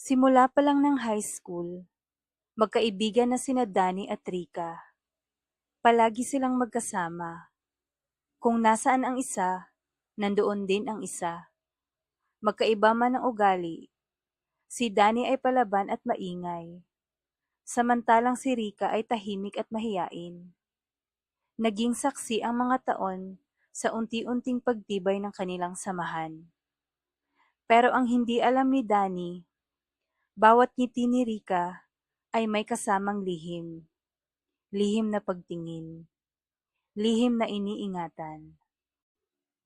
Simula pa lang ng high school, magkaibigan na sina Danny at Rika. Palagi silang magkasama. Kung nasaan ang isa, nandoon din ang isa. Magkaiba man ang ugali, si Danny ay palaban at maingay. Samantalang si Rika ay tahimik at mahiyain. Naging saksi ang mga taon sa unti-unting pagtibay ng kanilang samahan. Pero ang hindi alam ni Danny, bawat ngiti ni Rika ay may kasamang lihim. Lihim na pagtingin. Lihim na iniingatan.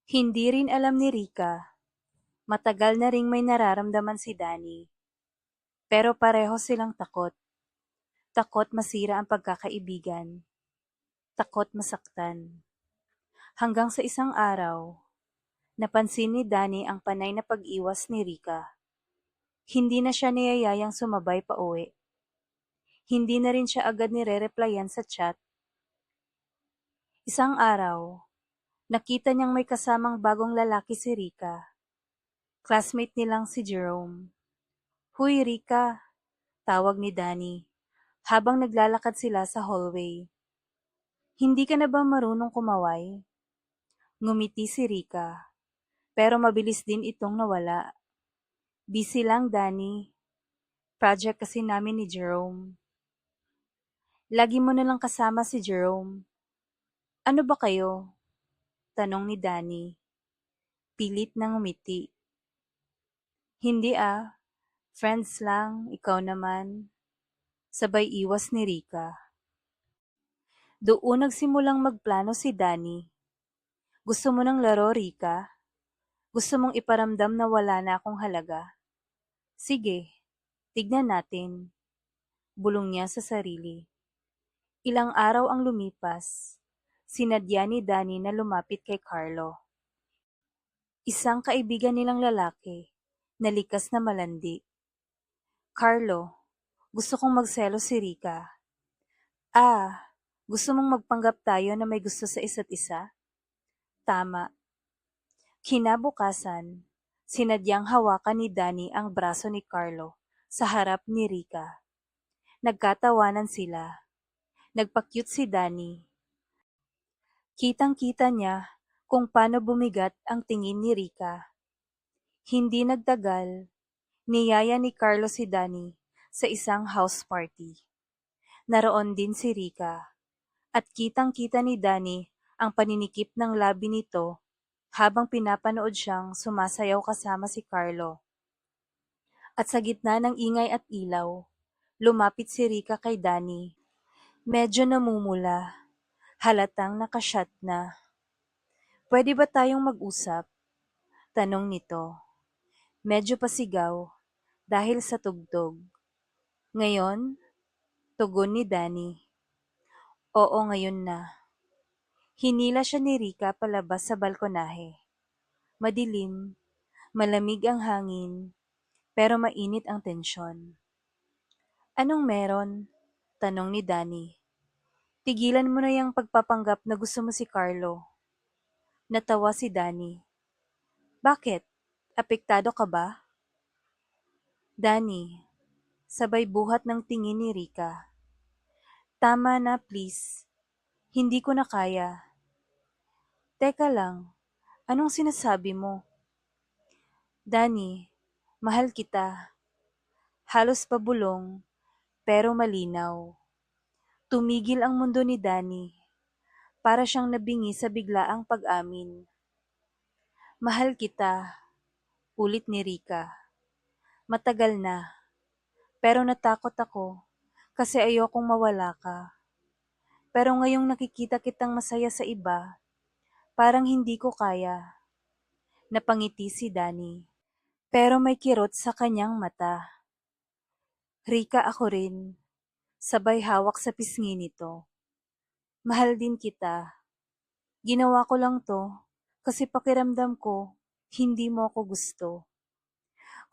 Hindi rin alam ni Rika, matagal na ring may nararamdaman si Danny. Pero pareho silang takot. Takot masira ang pagkakaibigan. Takot masaktan. Hanggang sa isang araw, napansin ni Danny ang panay na pag-iwas ni Rika. Hindi na siya niyayayang sumabay pa uwi. Hindi na rin siya agad nire-replyan sa chat. Isang araw, nakita niyang may kasamang bagong lalaki si Rika. Classmate nilang si Jerome. Huy Rika, tawag ni Danny, habang naglalakad sila sa hallway. Hindi ka na ba marunong kumaway? Ngumiti si Rika, pero mabilis din itong nawala. Busy lang, Danny. Project kasi namin ni Jerome. Lagi mo na lang kasama si Jerome. Ano ba kayo? Tanong ni Danny. Pilit na ngumiti. Hindi ah. Friends lang, ikaw naman. Sabay iwas ni Rika. Doon nagsimulang magplano si Danny. Gusto mo ng laro, Rika? Gusto mong iparamdam na wala na akong halaga? Sige, tignan natin. Bulong niya sa sarili. Ilang araw ang lumipas. Sinadya ni Danny na lumapit kay Carlo. Isang kaibigan nilang lalaki, na likas na malandi. Carlo, gusto kong magselo si Rika. Ah, gusto mong magpanggap tayo na may gusto sa isa't isa? Tama. Kinabukasan, sinadyang hawakan ni Danny ang braso ni Carlo sa harap ni Rika. Nagkatawanan sila. Nagpakyut si Danny. Kitang-kita niya kung paano bumigat ang tingin ni Rika. Hindi nagtagal, niyaya ni Carlo si Danny sa isang house party. Naroon din si Rika, at kitang-kita ni Danny ang paninikip ng labi nito habang pinapanood siyang sumasayaw kasama si Carlo. At sa gitna ng ingay at ilaw, lumapit si Rika kay Danny. Medyo namumula, halatang nakasyat na. Pwede ba tayong mag-usap? Tanong nito. Medyo pasigaw dahil sa tugtog. Ngayon, tugon ni Danny. Oo, ngayon na. Hinila siya ni Rika palabas sa balkonahe. Madilim, malamig ang hangin, pero mainit ang tensyon. Anong meron? Tanong ni Danny. Tigilan mo na yung pagpapanggap na gusto mo si Carlo. Natawa si Danny. Bakit? Apektado ka ba? Danny, sabay buhat ng tingin ni Rika. Tama na please. Hindi ko na kaya. Teka lang, anong sinasabi mo? Danny, mahal kita. Halos pabulong, pero malinaw. Tumigil ang mundo ni Danny. Para siyang nabingi sa biglaang pag-amin. Mahal kita, ulit ni Rika. Matagal na, pero natakot ako kasi ayokong mawala ka. Pero ngayong nakikita kitang masaya sa iba, parang hindi ko kaya. Napangiti si Danny, pero may kirot sa kanyang mata. Rika ako rin, sabay hawak sa pisngi nito. Mahal din kita. Ginawa ko lang to kasi pakiramdam ko hindi mo ako gusto.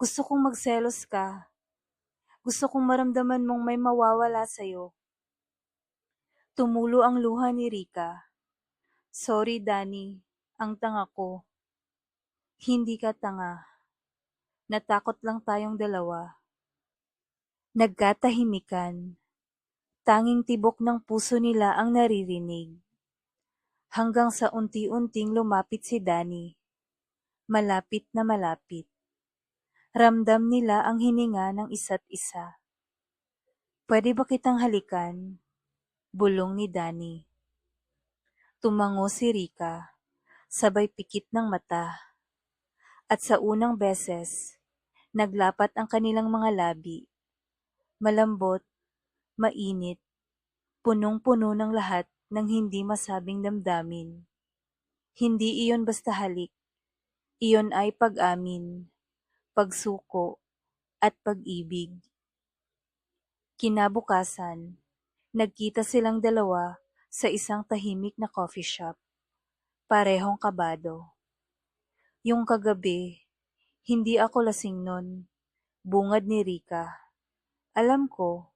Gusto kong magselos ka. Gusto kong maramdaman mong may mawawala sa'yo Tumulo ang luha ni Rika. Sorry, Danny. Ang tanga ko. Hindi ka tanga. Natakot lang tayong dalawa. Nagkatahimikan. Tanging tibok ng puso nila ang naririnig. Hanggang sa unti-unting lumapit si Danny. Malapit na malapit. Ramdam nila ang hininga ng isa't isa. Pwede ba kitang halikan? Bulong ni Danny. Tumango si Rika, sabay pikit ng mata. At sa unang beses, naglapat ang kanilang mga labi. Malambot, mainit, punong-puno ng lahat ng hindi masabing damdamin. Hindi iyon basta halik. Iyon ay pag-amin, pagsuko, at pag-ibig. Kinabukasan, nagkita silang dalawa sa isang tahimik na coffee shop. Parehong kabado. Yung kagabi, hindi ako lasing nun. Bungad ni Rika. Alam ko,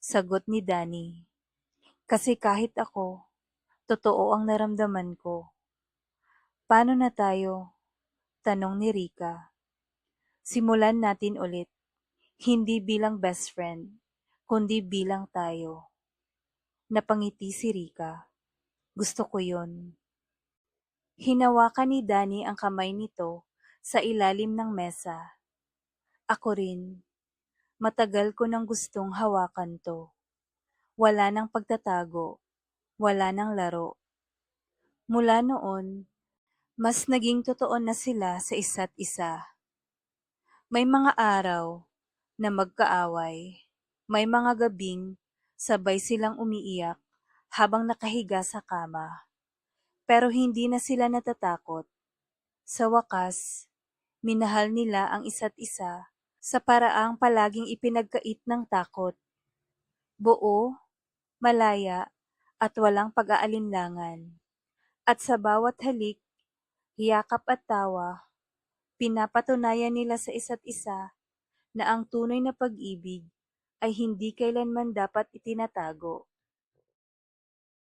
sagot ni Danny. Kasi kahit ako, totoo ang naramdaman ko. Paano na tayo? Tanong ni Rika. Simulan natin ulit. Hindi bilang best friend, kundi bilang tayo. Napangiti si Rika. Gusto ko yon. Hinawakan ni Danny ang kamay nito sa ilalim ng mesa. Ako rin. Matagal ko nang gustong hawakan to. Wala nang pagtatago. Wala nang laro. Mula noon, mas naging totoo na sila sa isa't isa. May mga araw na magkaaway. May mga gabing sabay silang umiiyak habang nakahiga sa kama. Pero hindi na sila natatakot. Sa wakas, minahal nila ang isa't isa sa paraang palaging ipinagkait ng takot. Buo, malaya, at walang pag-aalinlangan. At sa bawat halik, yakap at tawa, pinapatunayan nila sa isa't isa na ang tunay na pag-ibig ay hindi kailanman dapat itinatago.